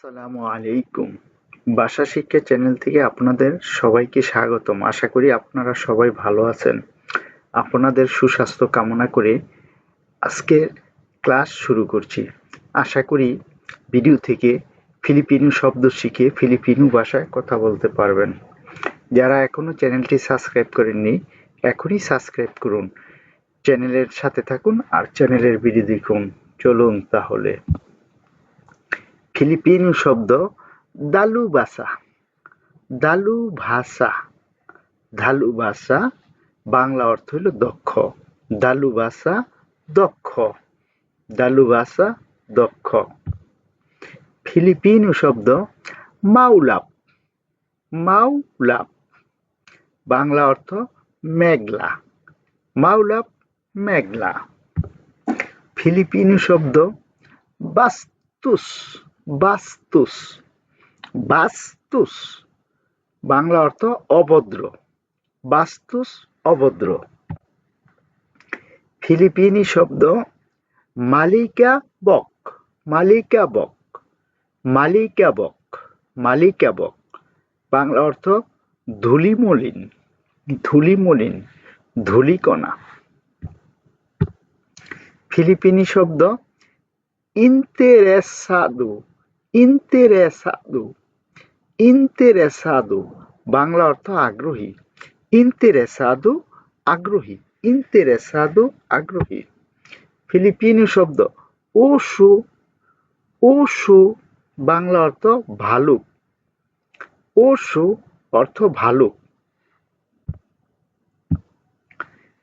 আসসালামু আলাইকুম। ভাষা শিক্ষা চ্যানেল থেকে আপনাদের সবাইকে স্বাগতম। আশা করি আপনারা সবাই ভালো আছেন। আপনাদের সুস্বাস্থ্য কামনা করে আজকে ক্লাস শুরু করছি। আশা করি ভিডিও থেকে ফিলিপিনো শব্দ শিখে ফিলিপিনো ভাষায় কথা বলতে পারবেন। যারা এখনও চ্যানেলটি সাবস্ক্রাইব করেননি, এখনই সাবস্ক্রাইব করুন। চ্যানেলের সাথে থাকুন আর চ্যানেলের ভিডিও দেখুন। চলুন তাহলে। ফিলিপিনো শব্দ দালু ভাষা দালু ভাষা। ধালু ভাষা বাংলা অর্থ হলো দক্ষ। দালু ভাষা দক্ষ। দালু ভাষা দক্ষ। ফিলিপিনো শব্দ মাউলাপ মাউলাপ বাংলা অর্থ মেঘলা। মাউলাপ মেঘলা। ফিলিপিনো শব্দ বাস্তুস। বাস্তুস। বাস্তুস, বাংলা অর্থ অভদ্র। বাস্তুস, অভদ্র। ফিলিপিনি শব্দ মালিকা বক মালিকা বক মালিকা বক মালিকা বক। বাংলা অর্থ ধুলিমলিন ধুলিমলিন, ধুলিকণা। ফিলিপিনি শব্দ ইন্তেরেসাদু ইন্তেরেসাদু। ইন্তেরেসাদু, বাংলা অর্থ আগ্রহী। ইন্তেরেসাদু আগ্রহী। ইন্তেরেসাদু, আগ্রহী। ফিলিপিনো শব্দ, ওসু। ওসু, বাংলা অর্থ ভালুক। ওসু অর্থ ভালুক।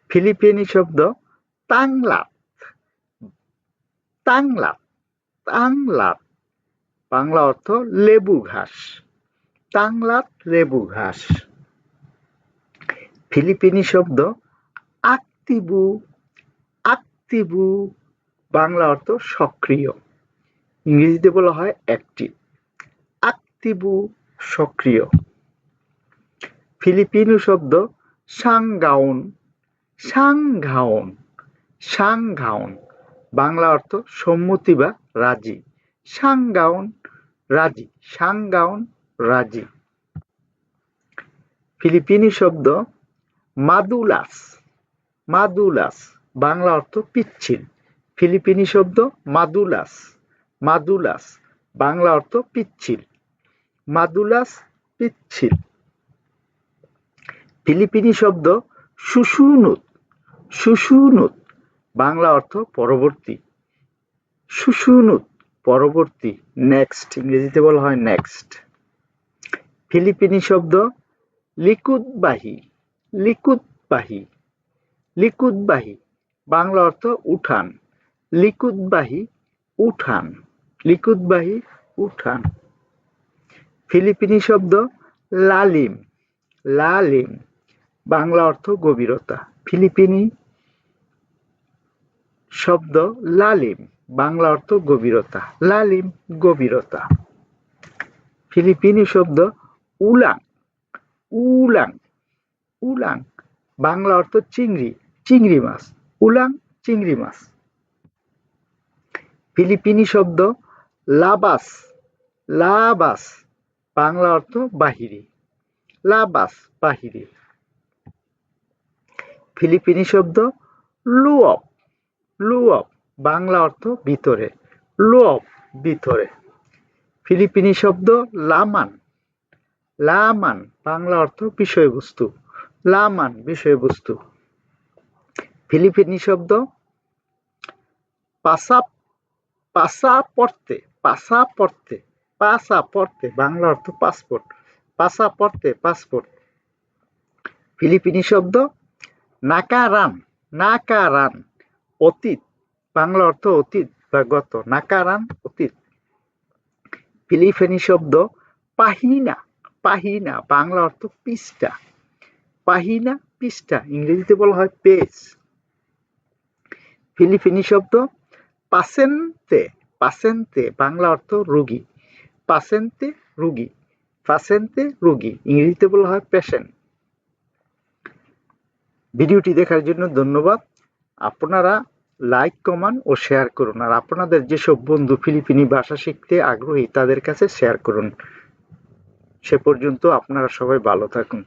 ফিলিপিনি শব্দ, তাংলাত। তাংলাত তাংলাত। বাংলা অর্থ লেবু ঘাস। তাংলাত লেবু ঘাস। ফিলিপিনি শব্দ আক্তিবু। আক্তিবু বাংলা অর্থ সক্রিয়। ইংরেজিতে বলা হয় অ্যাক্টিভ। আক্তিবু সক্রিয়। ফিলিপিনো শব্দ সাংগাউন। সাংঘাউন সাংঘাউন বাংলা অর্থ সম্মতি বা রাজি। সাংগাউন রাজি সাংগাউন রাজি। ফিলিপিনি শব্দ মাদুলাস মাদুলাস, বাংলা অর্থ পিচ্ছিল। ফিলিপিনি শব্দ মাদুলাস মাদুলাস, বাংলা অর্থ পিচ্ছিল। মাদুলাস পিচ্ছিল। ফিলিপিনি শব্দ সুসুনুত সুসুনুত, বাংলা অর্থ পরবর্তী। সুসুনুত পরবর্তী নেক্সট ইংরেজিতে বলা হয় নেক্সট ফিলিপিনি শব্দ লিকুদবাহী লিকুদবাহী লিকুদবাহী, বাংলা অর্থ উঠান, লিকুদবাহী উঠান লিকুদবাহী, উঠান। ফিলিপিনি শব্দ লালিম লালিম, বাংলা অর্থ গভীরতা। ফিলিপিনি শব্দ লালিম। বাংলা অর্থ গভীরতা, লালিম গভীরতা। ফিলিপিনি শব্দ উলাং উলাং উলাং। বাংলা অর্থ চিংড়ি চিংড়ি মাছ, উলাং, চিংড়ি মাছ। ফিলিপিনি শব্দ লাবাস লাবাস, বাংলা অর্থ বাহিরি, লাবাস, বাহিরি। ফিলিপিনি শব্দ লুঅপ লুঅপ বাংলা অর্থ ভিতরে লুঅপ ভিতরে। ফিলিপিনি শব্দ লামান। লামান, বাংলা অর্থ বিষয়বস্তু। লামান, বিষয়বস্তু। ফিলিপিনি শব্দ পাসা পাসা পড়তে পাসা পড়তে পাসা পড়তে বাংলা অর্থ পাসপোর্ট। পাসা পড়তে পাসপোর্ট। ফিলিপিনি শব্দ নাকারান নাকারান, অতীত বাংলা অর্থ অতীত বা গত নাকারান অতীত। ফিলিপিনি শব্দ পাহিনা পাহিনা, বাংলা অর্থ পৃষ্ঠা। পাহিনা, পৃষ্ঠা, ইংরেজিতে বলা হয় পেজ। ফিলিপিনি শব্দ পাসেন্তে পাসেন্তে, বাংলা অর্থ রোগী। পাসেন্তে, রুগী পাসেন্তে, রুগী, ইংরেজিতে বলা হয় পেশেন্ট ভিডিওটি দেখার জন্য ধন্যবাদ। আপনারা লাইক কমান ও শেয়ার করুন। আর আপনাদের যেসব বন্ধু ফিলিপিনি ভাষা শিখতে আগ্রহী, তাদের কাছে শেয়ার করুন। সে পর্যন্ত আপনারা সবাই ভালো থাকুন।